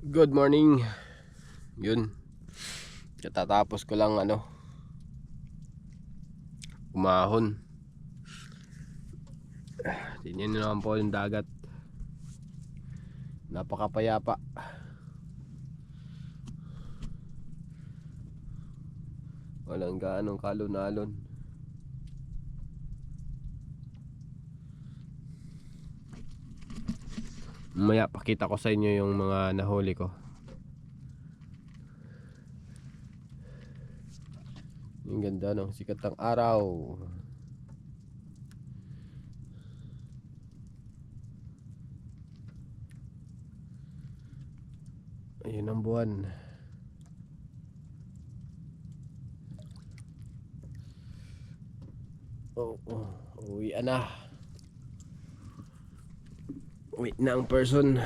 Good morning. Yun. Katatapos ko lang ano. Umahon. Tingnan nyo naman po yung dagat. Napakapayapa. Walang gaanong kalon-alon. Mamaya pakita ko sa inyo yung mga nahuli ko. Yung ganda ng sikat ng araw. Ayun ang buwan. Oh, oh, uwi na. Uwi na person.